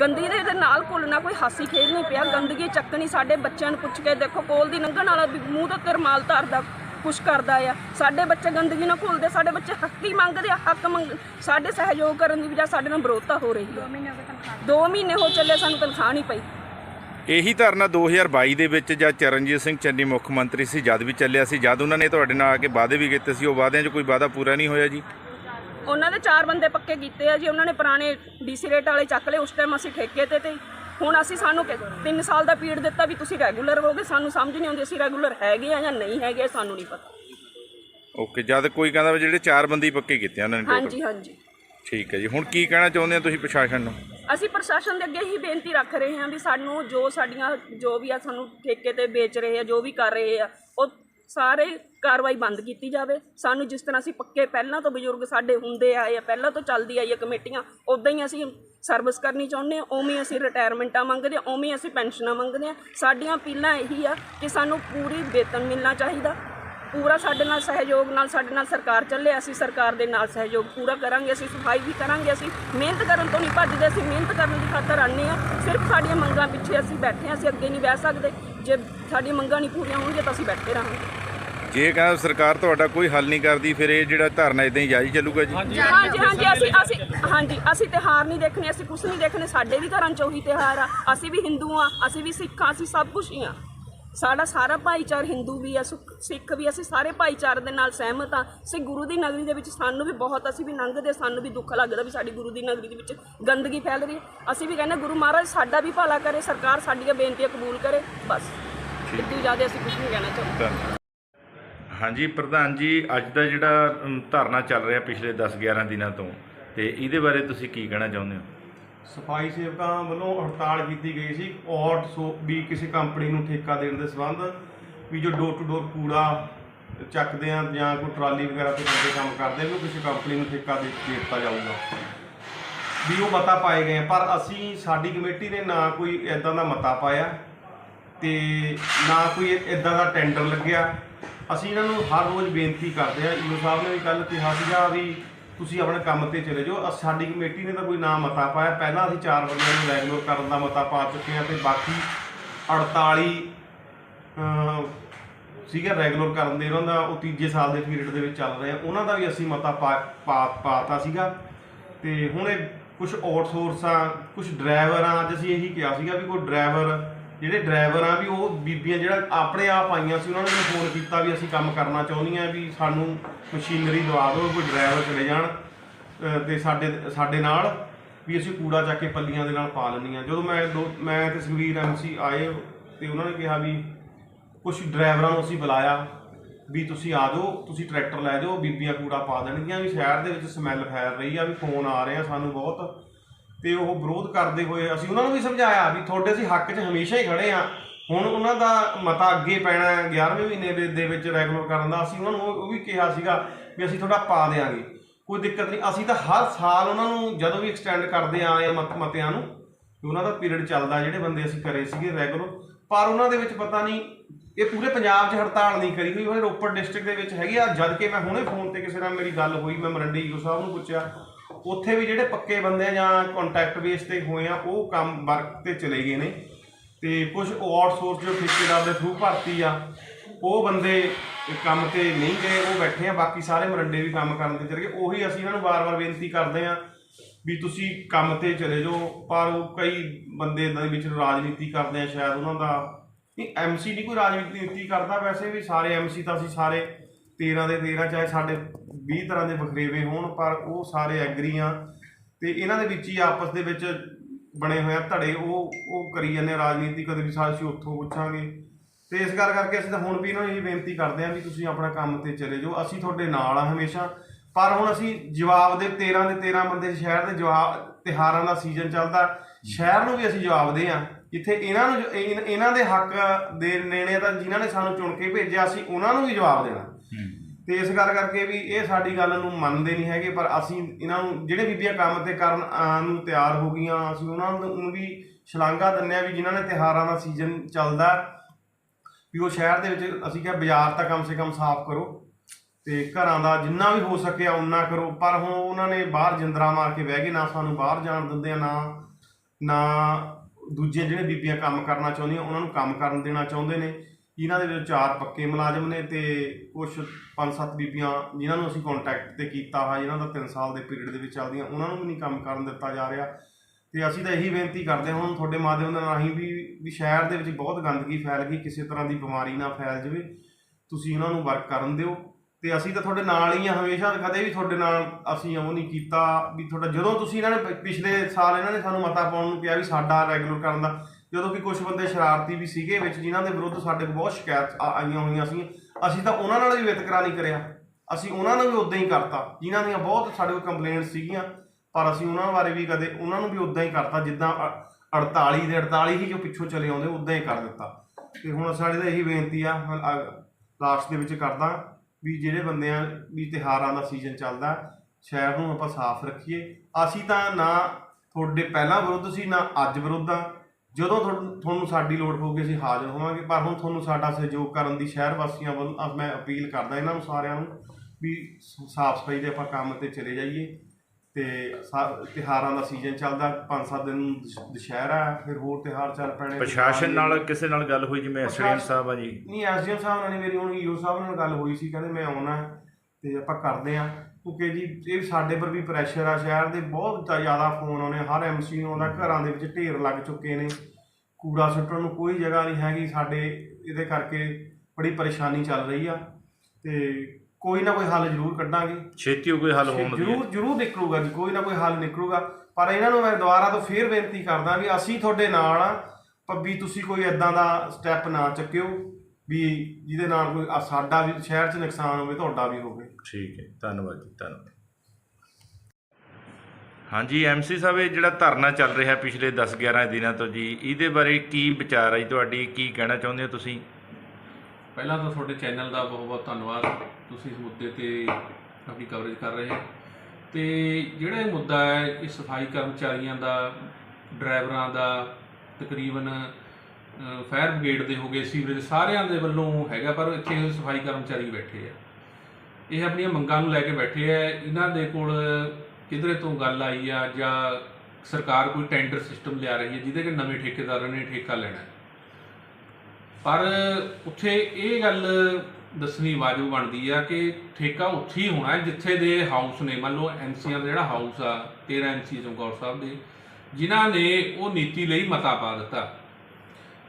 ਗੰਦਗੀ ਦੇ ਨਾਲ ਘੁਲਣਾ ਕੋਈ ਹਾਸੀ ਖੇਡ ਨਹੀਂ ਪਿਆ ਗੰਦਗੀ ਚੱਕਣੀ ਸਾਡੇ ਬੱਚਿਆਂ ਨੂੰ ਪੁੱਛ ਕੇ ਦੇਖੋ ਕੋਲ ਦੀ ਲੰਘਣ ਵਾਲਾ ਮੂੰਹ ਦੇ ਉੱਤੇ ਰੁਮਾਲ ਧਰਦਾ ਕੁਛ ਕਰਦਾ ਆ। ਸਾਡੇ ਬੱਚੇ ਗੰਦਗੀ ਨਾਲ ਘੁਲਦੇ ਸਾਡੇ ਬੱਚੇ ਹੱਕ ਹੀ ਮੰਗਦੇ ਆ ਹੱਕ ਮੰਗ ਸਾਡੇ ਸਹਿਯੋਗ ਕਰਨ ਦੀ ਵਜ੍ਹਾ ਸਾਡੇ ਨਾਲ ਵਿਰੋਧਤਾ ਹੋ ਰਹੀ ਹੈ 2 ਮਹੀਨੇ ਹੋ ਚੱਲੇ ਸਾਨੂੰ ਤਨਖਾਹ ਨਹੀਂ ਪਈ। ਇਹੀ ਧਰਨਾ 2022 ਦੇ ਵਿੱਚ ਜਦ ਚਰਨਜੀਤ ਸਿੰਘ ਚੰਨੀ ਮੁੱਖ ਮੰਤਰੀ ਸੀ ਜਦ ਵੀ ਚੱਲਿਆ ਸੀ ਜਦ ਉਹਨਾਂ ਨੇ ਤੁਹਾਡੇ ਨਾਲ ਆ ਕੇ ਵਾਅਦੇ ਵੀ ਕੀਤੇ ਸੀ ਉਹ ਵਾਅਦਿਆਂ 'ਚ ਕੋਈ ਵਾਅਦਾ ਪੂਰਾ ਨਹੀਂ ਹੋਇਆ ਜੀ? ਉਹਨਾਂ ਦੇ ਚਾਰ ਬੰਦੇ ਪੱਕੇ ਕੀਤੇ ਆ ਜੀ ਉਹਨਾਂ ਨੇ ਪੁਰਾਣੇ ਡੀਸੀ ਰੇਟ ਵਾਲੇ ਚੱਕ ਲਏ ਉਸ ਟਾਈਮ ਅਸੀਂ ਠੇਕੇ ਤੇ ਤੇ ਹੁਣ ਅਸੀਂ ਸਾਨੂੰ 3 ਸਾਲ ਦਾ ਪੀਰੀਅਡ ਦਿੱਤਾ ਵੀ ਤੁਸੀਂ ਰੈਗੂਲਰ ਹੋਗੇ ਸਾਨੂੰ ਸਮਝ ਨਹੀਂ ਆਉਂਦੀ ਅਸੀਂ ਰੈਗੂਲਰ ਹੈਗੇ ਆ ਜਾਂ ਨਹੀਂ ਹੈਗੇ ਸਾਨੂੰ ਨਹੀਂ ਪਤਾ। ਓਕੇ ਜਦ ਕੋਈ ਕਹਿੰਦਾ ਵੀ ਜਿਹੜੇ ਚਾਰ ਬੰਦੀ ਪੱਕੇ ਕੀਤੇ ਆ ਉਹਨਾਂ ਨੇ total। ਹਾਂਜੀ ਹਾਂਜੀ। ਠੀਕ ਹੈ ਜੀ ਹੁਣ ਕੀ ਕਹਿਣਾ ਚਾਹੁੰਦੇ ਆ ਤੁਸੀਂ ਪ੍ਰਸ਼ਾਸਨ ਨੂੰ? ਅਸੀਂ ਪ੍ਰਸ਼ਾਸਨ ਦੇ ਅੱਗੇ ਹੀ ਬੇਨਤੀ ਰੱਖ ਰਹੇ ਹਾਂ ਵੀ ਸਾਨੂੰ ਜੋ ਸਾਡੀਆਂ ਜੋ ਵੀ ਆ ਸਾਨੂੰ ਠੇਕੇ ਤੇ ਵੇਚ ਰਹੇ ਆ ਜੋ ਵੀ ਕਰ ਰਹੇ ਆ ਉਹ ਸਾਰੇ ਕਾਰਵਾਈ ਬੰਦ ਕੀਤੀ ਜਾਵੇ। ਸਾਨੂੰ ਜਿਸ ਤਰ੍ਹਾਂ ਅਸੀਂ ਪੱਕੇ ਪਹਿਲਾਂ ਤੋਂ ਬਜ਼ੁਰਗ ਸਾਡੇ ਹੁੰਦੇ ਆਏ ਆ, ਪਹਿਲਾਂ ਤੋਂ ਚੱਲਦੀ ਆਈ ਆ ਕਮੇਟੀਆਂ ਉਦਾਂ ਹੀ ਅਸੀਂ ਸਰਵਿਸ ਕਰਨੀ ਚਾਹੁੰਦੇ ਆ, ਉਵੇਂ ਅਸੀਂ ਰਿਟਾਇਰਮੈਂਟਾਂ ਮੰਗਦੇ ਆ, ਉਵੇਂ ਅਸੀਂ ਪੈਨਸ਼ਨਾਂ ਮੰਗਦੇ ਆ। ਸਾਡੀਆਂ ਅਪੀਲਾਂ ਇਹੀ ਆ ਕਿ ਸਾਨੂੰ ਪੂਰੀ ਵੇਤਨ ਮਿਲਣਾ ਚਾਹੀਦਾ। ਪੂਰਾ ਸਾਡੇ ਨਾਲ ਸਹਿਯੋਗ ਨਾਲ ਸਾਡੇ ਨਾਲ ਸਰਕਾਰ ਚੱਲੇ, ਅਸੀਂ ਸਰਕਾਰ ਦੇ ਨਾਲ ਸਹਿਯੋਗ ਪੂਰਾ ਕਰਾਂਗੇ, ਅਸੀਂ ਸਫ਼ਾਈ ਵੀ ਕਰਾਂਗੇ, ਅਸੀਂ ਮਿਹਨਤ ਕਰਨ ਤੋਂ ਨਹੀਂ ਭੱਜਦੇ, ਅਸੀਂ ਮਿਹਨਤ ਕਰਨ ਦੀ ਖਾਤਰ ਆਉਂਦੇ ਆ। ਸਿਰਫ ਸਾਡੀਆਂ ਮੰਗਾਂ ਪਿੱਛੇ ਅਸੀਂ ਬੈਠੇ ਹਾਂ ਅਸੀਂ ਅੱਗੇ ਨਹੀਂ ਬਹਿ ਸਕਦੇ। ਜੇ ਸਾਡੀਆਂ ਮੰਗਾਂ ਨਹੀਂ ਪੂਰੀਆਂ ਹੋਣਗੀਆਂ ਤਾਂ ਅਸੀਂ ਬੈਠੇ ਰਹਾਂਗੇ। ਜੇ ਕਹਿੰਦਾ ਸਰਕਾਰ ਤੁਹਾਡਾ ਕੋਈ ਹੱਲ ਨਹੀਂ ਕਰਦੀ ਫਿਰ ਇਹ ਜਿਹੜਾ ਧਰਨਾ ਇਦਾਂ ਹੀ ਜਾਰੀ ਚੱਲੂਗਾ ਜੀ। ਹਾਂਜੀ ਹਾਂਜੀ ਅਸੀਂ ਅਸੀਂ ਹਾਂਜੀ ਅਸੀਂ ਤਿਉਹਾਰ ਨਹੀਂ ਦੇਖਣੇ ਅਸੀਂ ਕੁਝ ਨਹੀਂ ਦੇਖਣੇ ਸਾਡੇ ਵੀ ਘਰਾਂ 'ਚ ਉਹੀ ਤਿਉਹਾਰ ਆ। ਅਸੀਂ ਵੀ ਹਿੰਦੂ ਆ ਅਸੀਂ ਵੀ ਸਿੱਖ ਆ ਅਸੀਂ ਸਭ ਕੁਝ ਹੀ ਆ। ਸਾਡਾ ਸਾਰਾ ਭਾਈਚਾਰ ਹਿੰਦੂ ਵੀ ਆ ਸੁੱਖ- ਵੀ ਅਸੀਂ ਸਾਰੇ ਭਾਈਚਾਰੇ ਦੇ ਨਾਲ ਸਹਿਮਤ ਆ। ਅਸੀਂ ਗੁਰੂ ਦੀ ਨਗਰੀ ਦੇ ਵਿੱਚ ਸਾਨੂੰ ਵੀ ਬਹੁਤ ਅਸੀਂ ਵੀ ਲੰਘਦੇ ਸਾਨੂੰ ਵੀ ਦੁੱਖ ਲੱਗਦਾ ਵੀ ਸਾਡੀ ਗੁਰੂ ਦੀ ਨਗਰੀ ਦੇ ਵਿੱਚ ਗੰਦਗੀ ਫੈਲ ਰਹੀ ਅਸੀਂ ਵੀ ਕਹਿੰਦੇ ਗੁਰੂ ਮਹਾਰਾਜ ਸਾਡਾ ਵੀ ਭਲਾ ਕਰੇ ਸਰਕਾਰ ਸਾਡੀਆਂ ਬੇਨਤੀਆਂ ਕਬੂਲ ਕਰੇ ਬਸ। ਇਦੋਂ ਜ਼ਿਆਦਾ ਅਸੀਂ ਕੁਝ ਨਹੀਂ ਕਹਿਣਾ ਚਾਹੁੰਦੇ। ਹਾਂਜੀ, ਪ੍ਰਧਾਨ ਜੀ, ਅੱਜ ਦਾ ਜਿਹੜਾ ਧਰਨਾ ਚੱਲ ਰਿਹਾ ਪਿਛਲੇ 10-11 ਦਿਨਾਂ ਤੋਂ, ਤੇ ਇਹਦੇ ਬਾਰੇ ਤੁਸੀਂ ਕੀ ਕਹਿਣਾ ਚਾਹੁੰਦੇ ਹੋ? ਸਫ਼ਾਈ ਸੇਵਕਾਂ ਵੱਲੋਂ ਹੜਤਾਲ ਕੀਤੀ ਗਈ ਸੀ। ਔਟ ਸੋ, ਵੀ ਕਿਸੇ ਕੰਪਨੀ ਨੂੰ ਠੇਕਾ ਦੇਣ ਦੇ ਸੰਬੰਧ ਵੀ ਜੋ ਡੋਰ ਟੂ ਡੋਰ ਕੂੜਾ ਚੱਕਦੇ ਆ ਜਾਂ ਕੋਈ ਟਰਾਲੀ ਵਗੈਰਾ ਤੇ ਬੰਦੇ ਕੰਮ ਕਰਦੇ ਆ ਵੀ ਉਹ ਕਿਸੇ ਕੰਪਨੀ ਨੂੰ ਠੇਕਾ ਦੇ ਦਿੱਤਾ ਜਾਊਗਾ। ਵੀ ਉਹ ਮਤਾ ਪਾਏ ਗਏ ਪਰ ਅਸੀਂ, ਸਾਡੀ ਕਮੇਟੀ ਨੇ ਨਾ ਕੋਈ ਇਦਾਂ ਦਾ ਮਤਾ ਪਾਇਆ ਤੇ ਨਾ ਕੋਈ ਇਦਾਂ ਦਾ ਟੈਂਡਰ ਲੱਗਿਆ। ਅਸੀਂ ਇਹਨਾਂ ਨੂੰ ਹਰ ਰੋਜ਼ ਬੇਨਤੀ ਕਰਦੇ ਆ ਈਓ ਸਾਹਿਬ ਨੇ ਵੀ ਕੱਲ ਕਿਹਾ ਸੀਗਾ ਵੀ ਤੁਸੀਂ ਆਪਣੇ ਕੰਮ ਤੇ ਚਲੇ ਜਾਓ। ਅਸ- ਸਾਡੀ ਕਮੇਟੀ ਨੇ ਤਾਂ ਕੋਈ ਨਾਮ ਮਤਾ ਪਾਇਆ। ਪਹਿਲਾਂ ਅਸੀਂ ਚਾਰ ਬੰਦਿਆਂ ਨੂੰ ਰੈਗੂਲਰ ਕਰਨ ਦਾ ਮਤਾ ਪਾ ਚੁੱਕੇ ਆ ਤੇ ਬਾਕੀ 48 ਸੀਗਾ ਰੈਗੂਲਰ ਕਰਨ ਦੇ, ਉਹਨਾਂ ਦਾ ਉਹ ਤੀਜੇ ਸਾਲ ਦੇ ਪੀਰੀਅਡ ਦੇ ਵਿੱਚ ਚੱਲ ਰਹੇ। ਆ ਉਹਨਾਂ ਦਾ ਵੀ ਅਸੀਂ ਮਤਾ ਪਾ, ਪਾ- ਪਾਤਾ ਸੀਗਾ। ਤੇ ਹੁਣ ਇਹ ਕੁਝ ਆਊਟਸੋਰਸ ਆ ਕੁਝ ਡਰਾਈਵਰ ਆ, ਅੱਜ ਅਸੀਂ ਇਹੀ ਕਿਹਾ ਸੀਗਾ ਵੀ ਕੋਈ ਡਰਾਈਵਰ ਜਿਹੜੇ ਡਰਾਈਵਰ ਆ ਵੀ ਉਹ ਬੀਬੀਆਂ ਜਿਹੜਾ ਆਪਣੇ ਆਪ ਆਈਆਂ ਸੀ, ਉਹਨਾਂ ਨੇ ਮੈਨੂੰ ਫੋਨ ਕੀਤਾ ਵੀ ਅਸੀਂ ਕੰਮ ਕਰਨਾ ਚਾਹੁੰਦੀਆਂ ਵੀ ਸਾਨੂੰ ਮਸ਼ੀਨਰੀ ਦਵਾ ਦਿਓ, ਕੋਈ ਡਰਾਈਵਰ ਚਲੇ ਜਾਣ, ਅਹ ਤੇ ਸਾਡੇ ਸਾਡੇ ਨਾਲ ਵੀ ਅਸੀਂ ਕੂੜਾ ਚੱਕ ਕੇ ਪੱਲੀਆਂ ਦੇ ਨਾਲ ਪਾ ਲੈਂਦੀਆਂ। ਜਦੋਂ ਮੈਂ ਦੋ, ਮੈਂ ਤੇ ਸੁਖਵੀਰ ਐਮਸੀ ਆਏ ਤੇ ਉਹਨਾਂ ਨੇ ਕਿਹਾ ਵੀ ਕੁਝ ਡਰਾਈਵਰਾਂ ਨੂੰ ਅਸੀਂ ਬੁਲਾਇਆ ਵੀ ਤੁਸੀਂ ਆ ਜਾਓ, ਤੁਸੀਂ ਟਰੈਕਟਰ ਲੈ ਜਾਓ, ਬੀਬੀਆਂ ਕੂੜਾ ਪਾ ਦੇਣਗੀਆਂ, ਵੀ ਸ਼ਹਿਰ ਦੇ ਵਿੱਚ ਸਮੈਲ ਫੈਲ ਰਹੀ ਆ, ਵੀ ਫੋਨ ਆ ਰਹੇ ਆ ਸਾਨੂੰ ਬਹੁਤ। ਤੇ ਉਹ ਵਿਰੋਧ ਕਰਦੇ ਹੋਏ ਅਸੀਂ ਉਹਨਾਂ ਨੂੰ ਵੀ ਸਮਝਾਇਆ ਵੀ ਤੁਹਾਡੇ ਅਸੀਂ ਹੱਕ 'ਚ ਹਮੇਸ਼ਾ ਹੀ ਖੜੇ ਆ ਹੁਣ ਉਹਨਾਂ ਦਾ ਮਤਾ ਅੱਗੇ ਪੈਣਾ ਹੈ 11ਵੇਂ ਮਹੀਨੇ ਦੇ ਦੇ ਵਿੱਚ ਰੈਗੂਲਰ ਕਰਨ ਦਾ, ਅਸੀਂ ਉਹਨਾਂ ਨੂੰ ਉਹ ਵੀ ਕਿਹਾ ਸੀਗਾ ਵੀ ਅਸੀਂ ਤੁਹਾਡਾ ਪਾ ਦੇਾਂਗੇ ਕੋਈ ਦਿੱਕਤ ਨਹੀਂ, ਅਸੀਂ ਤਾਂ ਹਰ ਸਾਲ ਉਹਨਾਂ ਨੂੰ ਜਦੋਂ ਵੀ ਐਕਸਟੈਂਡ ਕਰਦੇ ਆਏ ਮਤ, ਮਤਿਆਂ ਨੂੰ ਉਹਨਾਂ ਦਾ ਪੀਰੀਅਡ ਚੱਲਦਾ, ਜਿਹੜੇ ਬੰਦੇ ਅਸੀਂ ਕਰੇ ਸੀਗੇ ਰੈਗੂਲਰ ਪਰ ਉਹਨਾਂ ਦੇ ਵਿੱਚ ਪਤਾ ਨਹੀਂ, ਇਹ ਪੂਰੇ ਪੰਜਾਬ 'ਚ ਹੜਤਾਲ ਨਹੀਂ ਕਰੀ ਹੋਈ। ਉਹ ਰੋਪੜ ਡਿਸਟ੍ਰਿਕਟ ਦੇ ਵਿੱਚ ਹੈਗੀ ਆ, ਜਦ ਕਿ ਮੈਂ ਹੁਣੇ ਫੋਨ ਤੇ ਕਿਸੇ ਨਾਲ ਮੇਰੀ ਗੱਲ ਹੋਈ, ਮੈਂ ਮਰੰਡੀ ਯੂ ਸਾਹਿਬ ਨੂੰ ਪੁੱਛਿਆ। ਉੱਥੇ ਵੀ ਜਿਹੜੇ ਪੱਕੇ ਬੰਦੇ ਆ ਜਾਂ ਕੰਟੈਕਟ ਬੇਸ ਤੇ ਹੋਏ ਆ, ਉਹ ਕੰਮ ਵਰਕ ਤੇ ਚਲੇ ਗਏ ਨੇ। ਤੇ ਕੁਝ ਆਊਟਸੋਰਸ ਜੋ ਠੇਕੇਦਾਰ ਦੇ ਥਰੂ ਭਰਤੀ ਆ, ਉਹ ਬੰਦੇ ਕੰਮ ਤੇ ਨਹੀਂ ਗਏ, ਉਹ ਬੈਠੇ ਆ, ਬਾਕੀ ਸਾਰੇ ਮਰੰਡੇ ਵੀ ਕੰਮ ਕਰਨ ਤੇ ਚਲੇ ਗਏ। ਉਹੀ ਅਸੀਂ ਇਹਨਾਂ ਨੂੰ ਵਾਰ-ਵਾਰ ਬੇਨਤੀ ਕਰਦੇ ਆ ਵੀ ਤੁਸੀਂ ਕੰਮ ਤੇ ਚਲੇ ਜਾਓ, ਪਰ ਉਹ ਕਈ ਬੰਦੇ ਇਦਾਂ ਦੇ ਵਿੱਚ ਰਾਜਨੀਤੀ ਕਰਦੇ ਆ, ਸ਼ਾਇਦ ਉਹਨਾਂ ਦਾ ਨਹੀਂ ਐਮਸੀ ਨਹੀਂ ਕੋਈ ਰਾਜਨੀਤੀ ਕਰਦਾ ਵੈਸੇ ਵੀ, ਸਾਰੇ ਐਮਸੀ ਤਾਂ ਅਸੀਂ ਸਾਰੇ 13 ਦੇ 13 ਚਾਹੇ ਸਾਡੇ 20 ਤਰ੍ਹਾਂ ਦੇ ਵਖਰੇਵੇ ਹੋਣ, ਪਰ ਉਹ ਸਾਰੇ ਐਗਰੀ ਆ। ਤੇ ਇਹਨਾਂ ਦੇ ਵਿੱਚ ਹੀ ਆਪਸ ਦੇ ਵਿੱਚ ਬਣੇ ਹੋਏ ਆ ਧੜੇ, ਉਹ ਉਹ ਕਰੀ ਜਾਂਦੇ ਆ ਰਾਜਨੀਤੀ, ਕਦੇ ਵੀ ਸਾਲ ਅਸੀਂ ਉੱਥੋਂ ਪੁੱਛਾਂਗੇ। ਤੇ ਇਸ ਗੱਲ ਕਰਕੇ ਅਸੀਂ ਤਾਂ ਹੁਣ ਵੀ ਇਹਨਾਂ ਨੂੰ ਇਹ ਬੇਨਤੀ ਕਰਦੇ ਹਾਂ ਵੀ ਤੁਸੀਂ ਆਪਣਾ ਕੰਮ ਤੇ ਚਲੇ ਜਾਓ। ਅਸੀਂ ਤੁਹਾਡੇ ਨਾਲ ਆ ਹਮੇਸ਼ਾ, ਪਰ ਹੁਣ ਅਸੀਂ ਜਵਾਬ ਦੇ 13 ਦੇ 13 ਬੰਦੇ ਸ਼ਹਿਰ ਦੇ ਜਵਾਬ ਤਿਹਾਰਾਂ ਦਾ ਸੀਜ਼ਨ ਚੱਲਦਾ। ਸ਼ਹਿਰ ਨੂੰ ਵੀ ਅਸੀਂ ਜਵਾਬ ਦੇ ਆ। ਜਿੱਥੇ ਇਹਨਾਂ ਨੂੰ, ਇਹਨਾਂ ਦੇ ਹੱਕ ਦੇ ਨੇੜੇ ਤਾਂ ਜਿਨ੍ਹਾਂ ਨੇ ਸਾਨੂੰ ਚੁਣ ਕੇ ਭੇਜਿਆ, ਅਸੀਂ ਉਹਨਾਂ ਨੂੰ ਵੀ ਜਵਾਬ ਦੇਣਾ। ਤੇ ਇਸ ਗੱਲ ਕਰਕੇ ਵੀ ਇਹ ਸਾਡੀ ਗੱਲ ਨੂੰ ਮੰਨਦੇ ਨਹੀਂ ਹੈਗੇ, ਪਰ ਅਸੀਂ ਇਹਨਾਂ ਨੂੰ, ਜਿਹੜੇ ਬੀਬੀਆਂ ਕੰਮ ਤੇ ਕਰਨ ਆਉਣ ਨੂੰ ਤਿਆਰ ਹੋ ਗਈਆਂ, ਅਸੀਂ ਉਹਨਾਂ ਨੂੰ ਵੀ ਸ਼ਲਾਘਾ ਦਿੰਦੇ ਆ ਵੀ ਜਿਨ੍ਹਾਂ ਨੇ ਤਿਹਾਰਾਂ ਦਾ ਸੀਜ਼ਨ ਚੱਲਦਾ ਵੀ ਉਹ ਸ਼ਹਿਰ ਦੇ ਵਿੱਚ ਅਸੀਂ ਕਿਹਾ ਬਾਜ਼ਾਰ ਤਾਂ ਕਮ ਸੇ ਕਮ ਸਾਫ਼ ਕਰੋ ਤੇ ਘਰਾਂ ਦਾ ਜਿੰਨਾ ਵੀ ਹੋ ਸਕਿਆ ਉਨਾ ਕਰੋ, ਪਰ ਹੁਣ ਉਹਨਾਂ ਨੇ ਬਾਹਰ ਜਿੰਦਰਾ ਮਾਰ ਕੇ ਬਹਿ ਗਏ, ਨਾ ਸਾਨੂੰ ਬਾਹਰ ਜਾਣ ਦਿੰਦੇ ਆ, ਨਾ ਨਾ ਦੂਜੇ ਜਿਹੜੇ ਬੀਬੀਆਂ ਕੰਮ ਕਰਨਾ ਚਾਹੁੰਦੀਆਂ, ਉਹਨਾਂ ਨੂੰ ਕੰਮ ਕਰਨ ਦੇਣਾ ਚਾਹੁੰਦੇ ਨੇ। ਇਹਨਾਂ ਦੇ ਵਿੱਚ ਚਾਰ ਪੱਕੇ ਮੁਲਾਜ਼ਮ ਨੇ ਤੇ ਕੁਝ ਪੰਜ ਸੱਤ ਬੀਬੀਆਂ ਜਿਨ੍ਹਾਂ ਨੂੰ ਅਸੀਂ ਕੰਟੈਕਟ ਤੇ ਕੀਤਾ ਹੋਇਆ ਜਿਨ੍ਹਾਂ ਦਾ 3 ਸਾਲ ਦੇ ਪੀਰੀਅਡ ਦੇ ਵਿੱਚ ਚੱਲਦੀਆਂ, ਉਹਨਾਂ ਨੂੰ ਵੀ ਨਹੀਂ ਕੰਮ ਕਰਨ ਦਿੱਤਾ ਜਾ ਰਿਹਾ। ਤੇ ਅਸੀਂ ਤਾਂ ਇਹੀ ਬੇਨਤੀ ਕਰਦੇ ਹਾਂ ਹੁਣ ਤੁਹਾਡੇ ਮਾਧਿਅਮ ਦੇ ਰਾਹੀਂ ਵੀ ਵੀ ਸ਼ਹਿਰ ਦੇ ਵਿੱਚ ਬਹੁਤ ਗੰਦਗੀ ਫੈਲ ਗਈ, ਕਿਸੇ ਤਰ੍ਹਾਂ ਦੀ ਬਿਮਾਰੀ ਨਾ ਫੈਲ ਜਾਵੇ। ਤੁਸੀਂ ਉਹਨਾਂ ਨੂੰ ਵਰਕ ਕਰਨ ਦਿਓ। ਤੇ ਅਸੀਂ ਤਾਂ ਤੁਹਾਡੇ ਨਾਲ ਹੀ ਆ, ਹਮੇਸ਼ਾ ਕਦੇ ਵੀ ਤੁਹਾਡੇ ਨਾਲ ਅਸੀਂ ਉਹ ਨਹੀਂ ਕੀਤਾ ਵੀ ਤੁਹਾਡਾ, ਜਦੋਂ ਤੁਸੀਂ ਇਹਨਾਂ ਨੇ ਪਿਛਲੇ ਸਾਲ ਇਹਨਾਂ ਨੇ ਸਾਨੂੰ ਮਤਾ ਪਾਉਣ ਨੂੰ ਕਿਹਾ ਵੀ ਸਾਡਾ ਰੈਗੂਲਰ ਕਰਨ ਦਾ ਜਦੋਂ ਕਿ ਕੁਝ ਬੰਦੇ ਸ਼ਰਾਰਤੀ ਵੀ ਸੀਗੇ ਵਿੱਚ, ਜਿਨ੍ਹਾਂ ਦੇ ਵਿਰੁੱਧ ਸਾਡੇ ਕੋਲ ਬਹੁਤ ਸ਼ਿਕਾਇਤ ਆ- ਆਈਆਂ ਹੋਈਆਂ ਸੀ। ਅਸੀਂ ਤਾਂ ਉਹਨਾਂ ਨਾਲ ਵੀ ਵਿਤਕਰਾ ਨਹੀਂ ਕਰਿਆ। ਅਸੀਂ ਉਹਨਾਂ ਨੂੰ ਵੀ ਉਦਾਂ ਹੀ ਕਰਤਾ, ਜਿਨ੍ਹਾਂ ਦੀਆਂ ਬਹੁਤ ਸਾਡੇ ਕੋਲ ਕੰਪਲੇਂਟਸ ਸੀਗੀਆਂ। ਪਰ ਅਸੀਂ ਉਹਨਾਂ ਬਾਰੇ ਵੀ ਕਦੇ ਉਹਨਾਂ ਨੂੰ ਵੀ ਉਦਾਂ ਹੀ ਕਰਤਾ, ਜਿੱਦਾਂ ਅ- 48 ਦੇ 48 ਹੀ ਜੋ ਪਿੱਛੋਂ ਚਲੇ ਆਉਂਦੇ ਉਦਾਂ ਹੀ ਕਰ ਦਿੱਤਾ। ਤੇ ਹੁਣ ਸਾਡੇ ਤਾਂ ਇਹੀ ਬੇਨਤੀ ਆ ਲਾਸਟ ਦੇ ਵਿੱਚ ਕਰਦਾ ਵੀ ਜਿਹੜੇ ਬੰਦਿਆਂ ਵੀ ਤਿਹਾਰਾਂ ਦਾ ਸੀਜ਼ਨ ਚੱਲਦਾ, ਸ਼ਹਿਰ ਨੂੰ ਆਪਾਂ ਸਾਫ਼ ਰੱਖੀਏ। ਅਸੀਂ ਤਾਂ ਨਾ ਤੁਹਾਡੇ ਪਹਿਲਾਂ ਵਿਰੁੱਧ ਸੀ, ਨਾ ਅੱਜ ਵਿਰੁੱਧ ਆ। ਜਦੋਂ ਤੁਹਾਨੂੰ ਤੁਹਾਨੂੰ ਸਾਡੀ ਲੋੜ ਪਊਗੀ ਅਸੀਂ ਹਾਜ਼ਰ ਹੋਵਾਂਗੇ। ਪਰ ਹੁਣ ਤੁਹਾਨੂੰ ਸਾਡਾ ਸਹਿਯੋਗ ਕਰਨ ਦੀ ਸ਼ਹਿਰ ਵਾਸੀਆਂ ਵੱਲੋਂ ਮੈਂ ਅਪੀਲ ਕਰਦਾ ਇਹਨਾਂ ਨੂੰ ਸਾਰਿਆਂ ਨੂੰ ਵੀ ਸਾਫ਼ ਸਫ਼ਾਈ ਦੇ ਆਪਾਂ ਕੰਮ ਤੇ ਚਲੇ ਜਾਈਏ। ਤੇ ਤਿਉਹਾਰਾਂ ਦਾ ਸੀਜ਼ਨ ਚੱਲਦਾ ਪੰਜ ਸੱਤ ਦਿਨ ਦੁਸ਼- ਦੁਸ਼ਹਿਰਾ ਫਿਰ ਹੋਰ ਤਿਉਹਾਰ ਚੱਲ ਪੈਣੇ ਪ੍ਰਸ਼ਾਸਨ ਨਾਲ ਕਿਸੇ ਨਾਲ ਗੱਲ ਹੋਈ ਜਿਵੇਂ ਐਸਡੀਐਮ ਸਾਹਿਬ ਆ ਜੀ? ਨਹੀਂ ਐਸਡੀਐਮ ਸਾਹਿਬ ਨਾਲ ਨਹੀਂ ਮੇਰੀ ਹੁਣ ਈਓ ਸਾਹਿਬ ਨਾਲ ਗੱਲ ਹੋਈ ਸੀ ਕਹਿੰਦੇ ਮੈਂ ਆਉਣਾ ਤੇ ਆਪਾਂ ਕਰਦੇ ਆ ਕਿਉਂਕਿ ਜੀ ਇਹ ਸਾਡੇ ਪਰ ਵੀ ਪ੍ਰੈਸ਼ਰ ਆ ਸ਼ਹਿਰ ਦੇ ਬਹੁਤ ਜ਼ਿਆਦਾ ਫੋਨ ਆਉਣੇ ਹਰ ਐਮਸੀ ਨੂੰ ਆਉਂਦਾ ਘਰਾਂ ਦੇ ਵਿੱਚ ਢੇਰ ਲੱਗ ਚੁੱਕੇ ਨੇ। ਕੂੜਾ ਸੁੱਟਣ ਨੂੰ ਕੋਈ ਜਗ੍ਹਾ ਨਹੀਂ ਹੈਗੀ ਸਾਡੇ ਇਹਦੇ ਕਰਕੇ ਬੜੀ ਪਰੇਸ਼ਾਨੀ ਚੱਲ ਰਹੀ ਆ। ਤੇ ਕੋਈ ਨਾ ਕੋਈ ਹੱਲ ਜ਼ਰੂਰ ਕੱਢਾਂਗੇ। ਛੇਤੀ ਕੋਈ ਹੱਲ ਹੋਣ ਜ਼ਰੂਰ ਜ਼ਰੂਰ ਨਿਕਲੂਗਾ ਜੀ ਕੋਈ ਨਾ ਕੋਈ ਹੱਲ ਨਿਕਲੂਗਾ। ਪਰ ਇਹਨਾਂ ਨੂੰ ਮੈਂ ਦੁਬਾਰਾ ਤੋਂ ਫੇਰ ਬੇਨਤੀ ਕਰਦਾ ਵੀ ਅਸੀਂ ਤੁਹਾਡੇ ਨਾਲ ਆ ਵੀ ਤੁਸੀਂ ਕੋਈ ਐਦਾਂ ਦਾ ਸਟੈਪ ਨਾ ਚੱਕਿਓ ਵੀ ਜਿਹਦੇ ਨਾਲ ਕੋਈ ਸਾਡਾ ਵੀ ਸ਼ਹਿਰ 'ਚ ਨੁਕਸਾਨ ਹੋਵੇ ਤੁਹਾਡਾ ਵੀ ਹੋਵੇ। ਠੀਕ ਹੈ ਧੰਨਵਾਦ ਜੀ, ਧੰਨਵਾਦ। ਹਾਂਜੀ ਐਮਸੀ ਸਾਹਿਬ, ਇਹ ਜਿਹੜਾ ਧਰਨਾ ਚੱਲ ਰਿਹਾ ਪਿਛਲੇ 10-11 ਦਿਨਾਂ ਤੋਂ ਜੀ, ਇਹਦੇ ਬਾਰੇ ਕੀ ਵਿਚਾਰ ਹੈ ਜੀ ਤੁਹਾਡੀ? ਕੀ ਕਹਿਣਾ ਚਾਹੁੰਦੇ ਹੋ ਤੁਸੀਂ? ਪਹਿਲਾਂ ਤਾਂ ਤੁਹਾਡੇ ਚੈਨਲ ਦਾ ਬਹੁਤ ਬਹੁਤ ਧੰਨਵਾਦ। ਤੁਸੀਂ ਇਸ ਮੁੱਦੇ ਤੇ ਆਪਣੀ ਕਵਰੇਜ ਕਰ ਰਹੇ ਹੋ। ਤੇ ਜਿਹੜਾ ਇਹ ਮੁੱਦਾ ਹੈ, ਇਹ ਸਫ਼ਾਈ ਕਰਮਚਾਰੀਆਂ ਦਾ, ਡਰਾਈਵਰਾਂ ਦਾ, ਤਕਰੀਬਨ ਫਾਇਰ ਬ੍ਰਿਗੇਡ ਦੇ ਹੋ ਗਏ, ਸੀਵਰੇਜ, ਸਾਰਿਆਂ ਦੇ ਵੱਲੋਂ ਹੈਗਾ, ਪਰ ਇੱਥੇ ਸਫ਼ਾਈ ਕਰਮਚਾਰੀ ਬੈਠੇ ਆ। ਇਹ ਆਪਣੀਆਂ ਮੰਗਾਂ ਨੂੰ ਲੈ ਕੇ ਬੈਠੇ ਆ। ਇਹਨਾਂ ਦੇ ਕੋਲ ਕਿਧਰੇ ਤੋਂ ਗੱਲ ਆਈ ਆ ਜਾਂ ਸਰਕਾਰ ਕੋਈ ਟੈਂਡਰ ਸਿਸਟਮ ਲਿਆ ਰਹੀ ਹੈ ਜਿਹਦੇ ਕਿ ਨਵੇਂ ਠੇਕੇਦਾਰਾਂ ਨੇ ਠੇਕਾ ਲੈਣਾ ਪਰ ਉੱਥੇ ਇਹ ਗੱਲ ਦੱਸਣੀ ਵਾਜਬ ਬਣਦੀ ਆ ਕਿ ਠੇਕਾ ਉੱਥੇ ਹੀ ਹੋਣਾ ਜਿੱਥੇ ਦੇ ਹਾਊਸ ਨੇ। ਮੰਨ ਲਓ ਐਮਸੀਆਂ ਦਾ ਜਿਹੜਾ ਹਾਊਸ ਆ 13 ਐਮਸੀ ਚਮਕੌਰ ਸਾਹਿਬ ਦੇ, ਜਿਨ੍ਹਾਂ ਨੇ ਉਹ ਨੀਤੀ ਲਈ ਮਤਾ ਪਾ ਦਿੱਤਾ।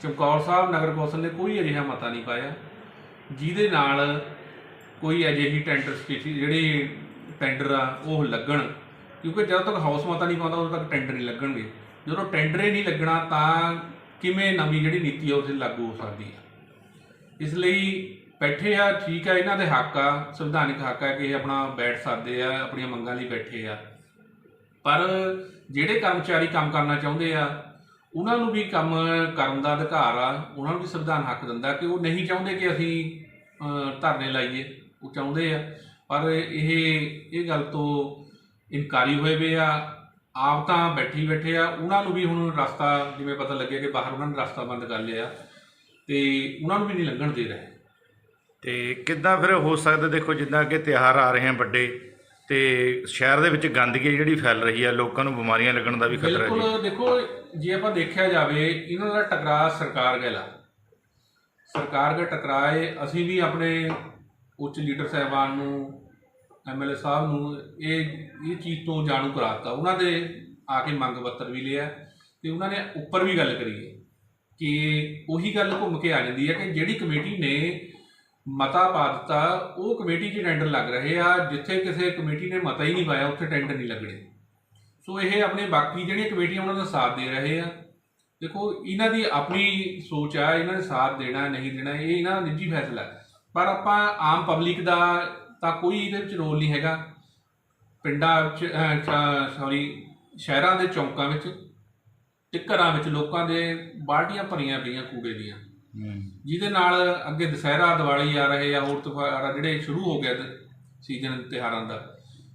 ਚਮਕੌਰ ਸਾਹਿਬ ਨਗਰ ਕੌਂਸਲ ਨੇ ਕੋਈ ਅਜਿਹਾ ਮਤਾ ਨਹੀਂ ਪਾਇਆ। ਜਿਹਦੇ ਨਾਲ ਕੋਈ ਅਜਿਹੀ ਟੈਂਡਰ ਸਥਿਤੀ ਜਿਹੜੀ ਟੈਂਡਰ ਆ, ਉਹ ਲੱਗਣ। ਕਿਉਂਕਿ ਜਦੋਂ ਤੱਕ ਹਾਊਸ ਮਤਾ ਨਹੀਂ ਪਾਉਂਦਾ ਉਦੋਂ ਤੱਕ ਟੈਂਡਰ ਨਹੀਂ ਲੱਗਣਗੇ। ਜਦੋਂ ਟੈਂਡਰ ਹੀ ਨਹੀਂ ਲੱਗਣਾ, ਤਾਂ ਕਿਵੇਂ ਨਵੀਂ ਜਿਹੜੀ ਨੀਤੀ ਆ ਉਹ ਲਾਗੂ ਹੋ ਸਕਦੀ ਆ। ਇਸ ਲਈ ਬੈਠੇ ਆ, ਠੀਕ ਆ, ਇਹਨਾਂ ਦੇ ਹੱਕ ਆ, ਸੰਵਿਧਾਨਿਕ ਹੱਕ ਆ ਕਿ ਇਹ ਆਪਣਾ ਬੈਠ ਸਕਦੇ ਆ, ਆਪਣੀਆਂ ਮੰਗਾਂ ਲਈ ਬੈਠੇ ਆ। ਪਰ ਜਿਹੜੇ ਕਰਮਚਾਰੀ ਕੰਮ ਕਰਨਾ ਚਾਹੁੰਦੇ ਆ, ਉਹਨਾਂ ਨੂੰ ਵੀ ਕੰਮ ਕਰਨ ਦਾ ਅਧਿਕਾਰ ਆ, ਉਹਨਾਂ ਨੂੰ ਵੀ ਸੰਵਿਧਾਨ ਹੱਕ ਦਿੰਦਾ ਕਿ ਉਹ ਨਹੀਂ ਚਾਹੁੰਦੇ ਕਿ ਅਸੀਂ ਧਰਨੇ ਲਾਈਏ। ਉਹ ਚਾਹੁੰਦੇ ਆ। ਪਰ ਇਹ ਇਹ ਗੱਲ ਤੋਂ ਇਨਕਾਰੀ ਹੋਏ ਵੇ ਆ। ਆਪ ਤਾਂ ਬੈਠੀ ਬੈਠੇ ਆ। ਉਹਨਾਂ ਨੂੰ ਵੀ ਹੁਣ ਰਸਤਾ ਜਿਵੇਂ ਪਤਾ ਲੱਗਿਆ ਕਿ ਬਾਹਰ ਉਹਨਾਂ ਨੇ ਰਸਤਾ ਬੰਦ ਕਰ ਲਿਆ। ਤੇ ਉਹਨਾਂ ਨੂੰ ਵੀ ਨਹੀਂ ਲੰਘਣ ਦੇ ਰਹੇ। ਤੇ ਕਿੱਦਾਂ ਫਿਰ ਹੋ ਸਕਦਾ ਦੇਖੋ ਜਿੱਦਾਂ ਕਿ ਤਿਉਹਾਰ ਆ ਰਹੇ ਹਨ ਵੱਡੇ ਤੇ ਸ਼ਹਿਰ ਦੇ ਵਿੱਚ ਗੰਦਗੀ ਜਿਹੜੀ ਫੈਲ ਰਹੀ ਹੈ ਲੋਕਾਂ ਨੂੰ ਬਿਮਾਰੀਆਂ ਲੱਗਣ ਦਾ ਵੀ ਖਤਰਾ ਹੈ ਬਿਲਕੁਲ ਦੇਖੋ ਜੇ ਆਪਾਂ ਦੇਖਿਆ ਜਾਵੇ ਇਹਨਾਂ ਦਾ ਟਕਰਾਅ ਸਰਕਾਰ ਗੈਲਾ। ਸਰਕਾਰ ਦੇ ਟਕਰਾਏ ਅਸੀਂ ਵੀ ਆਪਣੇ ਉੱਚ ਲੀਡਰ ਸਾਹਿਬਾਨ ਨੂੰ ਐਮਐਲਏ ਸਾਹਿਬ ਨੂੰ ਇਹ ਇਹ ਚੀਜ਼ ਤੋਂ ਜਾਣੂ ਕਰਾਤਾ ਉਹਨਾਂ ਦੇ ਆ ਕੇ ਮੰਗ ਪੱਤਰ ਵੀ ਲਿਆ ਤੇ ਉਹਨਾਂ ਨੇ ਉੱਪਰ ਵੀ ਗੱਲ ਕਰੀ ਹੈ ਕਿ ਉਹੀ ਗੱਲ ਘੁੰਮ ਕੇ ਆ ਜਾਂਦੀ ਹੈ ਕਿ ਜਿਹੜੀ ਕਮੇਟੀ ਨੇ ਮਤਾ ਪਾ ਦਿੱਤਾ, ਉਹ ਕਮੇਟੀ 'ਚ ਟੈਂਡਰ ਲੱਗ ਰਹੇ ਆ, ਜਿੱਥੇ ਕਿਸੇ ਕਮੇਟੀ ਨੇ ਮਤਾ ਹੀ ਨਹੀਂ ਪਾਇਆ, ਉੱਥੇ ਟੈਂਡਰ ਨਹੀਂ ਲੱਗਣੇ ਸੋ ਇਹ ਆਪਣੇ ਬਾਕੀ ਜਿਹੜੀਆਂ ਕਮੇਟੀਆਂ ਉਹਨਾਂ ਦਾ ਸਾਥ ਦੇ ਰਹੇ ਆ, ਦੇਖੋ, ਇਹਨਾਂ ਦੀ ਆਪਣੀ ਸੋਚ ਆ, ਇਹਨਾਂ ਨੇ ਸਾਥ ਦੇਣਾ, ਨਹੀਂ ਦੇਣਾ, ਇਹ ਇਹਨਾਂ ਦਾ ਨਿੱਜੀ ਫੈਸਲਾ ਹੈ। ਪਰ ਆਪਾਂ ਆਮ ਪਬਲਿਕ ਦਾ ਤਾਂ ਕੋਈ ਇਹਦੇ ਵਿੱਚ ਰੋਲ ਨਹੀਂ ਹੈਗਾ। ਪਿੰਡਾਂ ਵਿੱਚ ਸੌਰੀ ਸ਼ਹਿਰਾਂ ਦੇ ਚੌਂਕਾਂ ਵਿੱਚ ਤੇ ਘਰਾਂ ਵਿੱਚ ਲੋਕਾਂ ਦੇ ਬਾਲਟੀਆਂ ਭਰੀਆਂ ਪਈਆਂ ਕੂੜੇ ਦੀਆਂ। ਜਿਹਦੇ ਨਾਲ ਅੱਗੇ ਦੁਸਹਿਰਾ ਦੀਵਾਲੀ ਆ ਰਹੇ ਆ ਹੋਰ ਤਿਉਹਾਰ ਜਿਹੜੇ ਸ਼ੁਰੂ ਹੋ ਗਿਆ ਸੀਜ਼ਨ ਤਿਉਹਾਰਾਂ ਦਾ।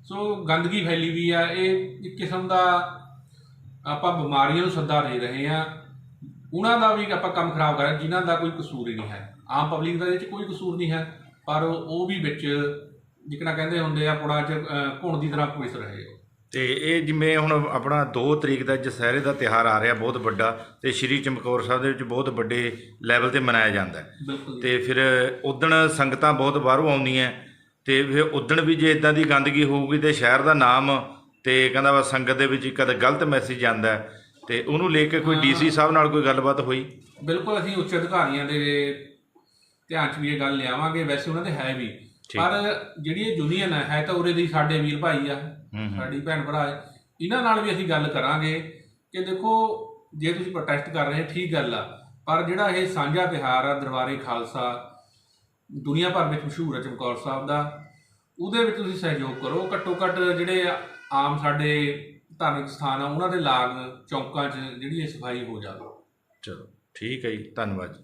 ਸੋ ਗੰਦਗੀ ਫੈਲੀ ਵੀ ਆ ਇਹ ਇੱਕ ਕਿਸਮ ਦਾ ਆਪਾਂ ਬਿਮਾਰੀਆਂ ਨੂੰ ਸੱਦਾ ਦੇ ਰਹੇ ਆ। ਉਹਨਾਂ ਦਾ ਵੀ ਆਪਾਂ ਕੰਮ ਖਰਾਬ ਕਰ ਰਹੇ ਜਿਨ੍ਹਾਂ ਦਾ ਕੋਈ ਕਸੂਰ ਹੀ ਨਹੀਂ ਹੈ। ਆਮ ਪਬਲਿਕ ਦਾ ਇਹਦੇ ਵਿੱਚ ਕੋਈ ਕਸੂਰ ਨਹੀਂ ਹੈ ਪਰ ਉਹ ਵੀ ਵਿੱਚ ਜਿਕਣਾ ਕਹਿੰਦੇ ਹੁੰਦੇ ਆ ਪੁੜਾ ਚ ਘੁਣ ਦੀ ਤਰ੍ਹਾਂ ਪੁਲਿਸ ਰਹੇ ਹੋ ਤੇ ਇਹ ਜਿਵੇਂ ਹੁਣ ਆਪਣਾ 2 ਤਰੀਕ ਦਾ ਦੁਸਹਿਰੇ ਦਾ ਤਿਹਾਰ ਆ ਰਿਹਾ ਬਹੁਤ ਵੱਡਾ ਤੇ ਸ਼੍ਰੀ ਚਮਕੌਰ ਸਾਹਿਬ ਦੇ ਵਿੱਚ ਬਹੁਤ ਵੱਡੇ ਲੈਵਲ ਤੇ ਮਨਾਇਆ ਜਾਂਦਾ। ਤੇ ਫਿਰ ਉਦਣ ਸੰਗਤਾਂ ਬਹੁਤ ਬਾਹਰੋਂ ਆਉਂਦੀਆਂ ਤੇ ਫਿਰ ਉਦਣ ਵੀ ਜੇ ਇਦਾਂ ਦੀ ਗੰਦਗੀ ਹੋਊਗੀ ਤੇ ਸ਼ਹਿਰ ਦਾ ਨਾਮ ਤੇ ਕਹਿੰਦਾ ਵਾ ਸੰਗਤ ਦੇ ਵਿੱਚ ਇੱਕ ਗਲਤ ਮੈਸੇਜ ਜਾਂਦਾ ਤੇ ਉਹਨੂੰ ਲੈ ਕੇ ਕੋਈ ਡੀਸੀ ਸਾਹਿਬ ਨਾਲ ਕੋਈ ਗੱਲਬਾਤ ਹੋਈ? ਬਿਲਕੁਲ ਅਸੀਂ ਉੱਚ ਅਧਿਕਾਰੀਆਂ ਦੇ ਧਿਆਨ 'ਚ ਵੀ ਇਹ ਗੱਲ ਲਿਆਵਾਂਗੇ। ਵੈਸੇ ਉਹਨਾਂ ਦੇ ਹੈ ਵੀ। ਪਰ ਜਿਹੜੀ ਇਹ ਯੂਨੀਅਨ ਹੈ ਹੈ ਤਾਂ ਉਰੇ ਦੀ ਸਾਡੇ ਵੀਰ ਭਾਈ ਆ ਸਾਡੀ ਭੈਣ ਭਰਾ ਇਹਨਾਂ ਨਾਲ ਵੀ ਅਸੀਂ ਗੱਲ ਕਰਾਂਗੇ ਕਿ ਦੇਖੋ ਜੇ ਤੁਸੀਂ ਪ੍ਰੋਟੈਸਟ ਕਰ ਰਹੇ ਠੀਕ ਗੱਲ ਆ। ਪਰ ਜਿਹੜਾ ਇਹ ਸਾਂਝਾ ਤਿਹਾਰ ਆ ਦਰਬਾਰੇ ਖਾਲਸਾ ਦੁਨੀਆ ਭਰ ਵਿੱਚ ਮਸ਼ਹੂਰ ਹੈ ਚਮਕੌਰ ਸਾਹਿਬ ਦਾ ਉਹਦੇ ਵਿੱਚ ਤੁਸੀਂ ਸਹਿਯੋਗ ਕਰੋ। ਘੱਟੋ ਘੱਟ ਜਿਹੜੇ ਆਮ ਸਾਡੇ ਧਾਰਮਿਕ ਸਥਾਨ ਆ, ਉਹਨਾਂ ਦੇ ਲਾਗ ਚੌਂਕਾਂ 'ਚ ਜਿਹੜੀ ਇਹ ਸਫ਼ਾਈ ਹੋ ਜਾਵੇ। ਚਲੋ, ਠੀਕ ਹੈ ਜੀ, ਧੰਨਵਾਦ ਜੀ।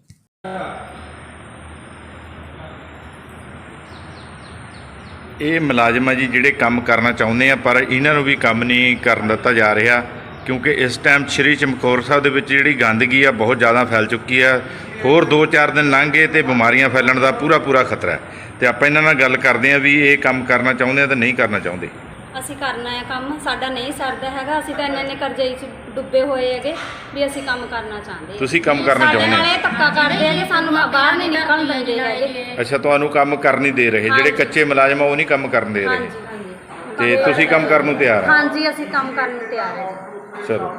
ਇਹ ਮੁਲਾਜ਼ਮ ਆ ਜੀ, ਜਿਹੜੇ ਕੰਮ ਕਰਨਾ ਚਾਹੁੰਦੇ ਆ, ਪਰ ਇਹਨਾਂ ਨੂੰ ਵੀ ਕੰਮ ਨਹੀਂ ਕਰਨ ਦਿੱਤਾ ਜਾ ਰਿਹਾ, ਕਿਉਂਕਿ ਇਸ ਟਾਈਮ ਸ਼੍ਰੀ ਚਮਕੌਰ ਸਾਹਿਬ ਦੇ ਵਿੱਚ ਜਿਹੜੀ ਗੰਦਗੀ ਆ, ਬਹੁਤ ਜ਼ਿਆਦਾ ਫੈਲ ਚੁੱਕੀ ਆ। ਹੋਰ 2-4 ਦਿਨ ਲੰਘ ਗਏ ਤੇ ਬਿਮਾਰੀਆਂ ਫੈਲਣ ਦਾ ਪੂਰਾ ਪੂਰਾ ਖਤਰਾ ਹੈ। ਤੇ ਆਪਾਂ ਇਹਨਾਂ ਨਾਲ ਗੱਲ ਕਰਦੇ ਆ ਵੀ ਇਹ ਕੰਮ ਕਰਨਾ ਚਾਹੁੰਦੇ ਆ ਤੇ ਨਹੀਂ ਕਰਨਾ ਚਾਹੁੰਦੇ। ਅਸੀਂ ਕਰਨਾ ਹੈ ਕੰਮ ਸਾਡਾ ਨਹੀਂ ਸਰਦਾ ਹੈਗਾ ਅਸੀਂ ਤਾਂ ਇੰਨੇ ਇੰਨੇ ਕਰਜ਼ੇ 'ਚ ਡੁੱਬੇ ਹੋਏ ਹੈਗੇ ਵੀ ਅਸੀਂ ਕੰਮ ਕਰਨਾ ਚਾਹੁੰਦੇ ਹਾਂ। ਤੁਸੀਂ ਕੰਮ ਕਰਨਾ ਸਾਡੇ ਚਾਹੁੰਦੇ ਨਾਲ ਇਹ ਧੱਕਾ ਕਰਦੇ ਹੈਗੇ ਸਾਨੂੰ ਬਾਹਰ ਨਹੀਂ ਨਿਕਲਣ ਦਿੰਦੇ ਹੈਗੇ। ਅੱਛਾ ਤੁਹਾਨੂੰ ਕੰਮ ਕਰਨ ਨਹੀਂ ਦੇ ਰਹੇ ਜਿਹੜੇ। ਕੱਚੇ ਮੁਲਾਜ਼ਮ ਆ ਉਹ ਨਹੀਂ ਕੰਮ ਕਰਨ ਦੇ ਰਹੇ? ਹਾਂਜੀ ਹਾਂਜੀ। ਤੇ ਤੁਸੀਂ ਕੰਮ ਕਰਨ ਨੂੰ ਤਿਆਰ ਆ? ਹਾਂਜੀ ਅਸੀਂ ਕੰਮ ਕਰਨ ਨੂੰ ਤਿਆਰ ਹਾਂ ਜੀ ਚਲੋ।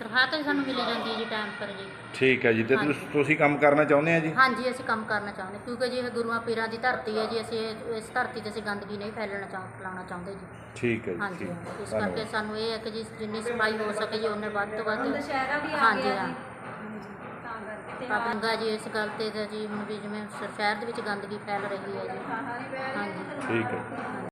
ਤਨਖਾਹ ਤਾਂ ਸਾਨੂੰ ਮਿਲੀ ਜਾਂਦੀ ਹੈ ਜੀ ਟਾਈਮ ਪਰ ਜੀ ਠੀਕ ਹੈ ਜੀ ਤੇ ਤੁਸੀਂ- ਤੁਸੀਂ ਕੰਮ ਕਰਨਾ ਚਾਹੁੰਦੇ ਆ ਜੀ ਹਾਂਜੀ ਅਸੀਂ ਕੰਮ ਕਰਨਾ ਚਾਹੁੰਦੇ ਕਿਉਂਕਿ ਜੀ ਇਹ ਗੁਰੂਆਂ ਪੀਰਾਂ ਦੀ ਧਰਤੀ ਹੈ ਜੀ ਅਸੀਂ ਇਹ- ਇਸ ਧਰਤੀ ਤੇ ਅਸੀਂ ਗੰਦਗੀ ਨਹੀਂ ਫੈਲਣਾ ਚਾਹ ਫੈਲਾਉਣਾ ਚਾਹੁੰਦੇ ਜੀ ਠੀਕ ਹੈ ਜੀ ਹਾਂਜੀ ਠੀਕ ਹਾਂ। ਇਸ ਧੰਨਵਾਦ। ਕਰਕੇ ਸਾਨੂੰ ਇਹ ਹੈ ਕਿ ਜੀ ਜਿੰਨੀ ਸਫ਼ਾਈ ਹੋ ਸਕੇ ਜੀ ਉਹਨੇ ਵੱਧ ਤੋਂ ਵੱਧ ਦੁਸਹਿਰਾ ਵੀ ਆ ਹਾਂਜੀ ਗਿਆ ਹਾਂ ਜੀ ਤਾਂ ਕਰਕੇ ਪਾਬੰਗਾ ਜੀ ਇਸ ਗੱਲ ਤੇ ਤਾਂ ਜੀ ਹੁਣ ਵੀ ਜਿਵੇਂ ਸ਼- ਸ਼ਹਿਰ ਦੇ ਵਿੱਚ ਗੰਦਗੀ ਫੈਲ ਰਹੀ ਹੈ ਜੀ ਹਾਂਜੀ ਠੀਕ ਹੈ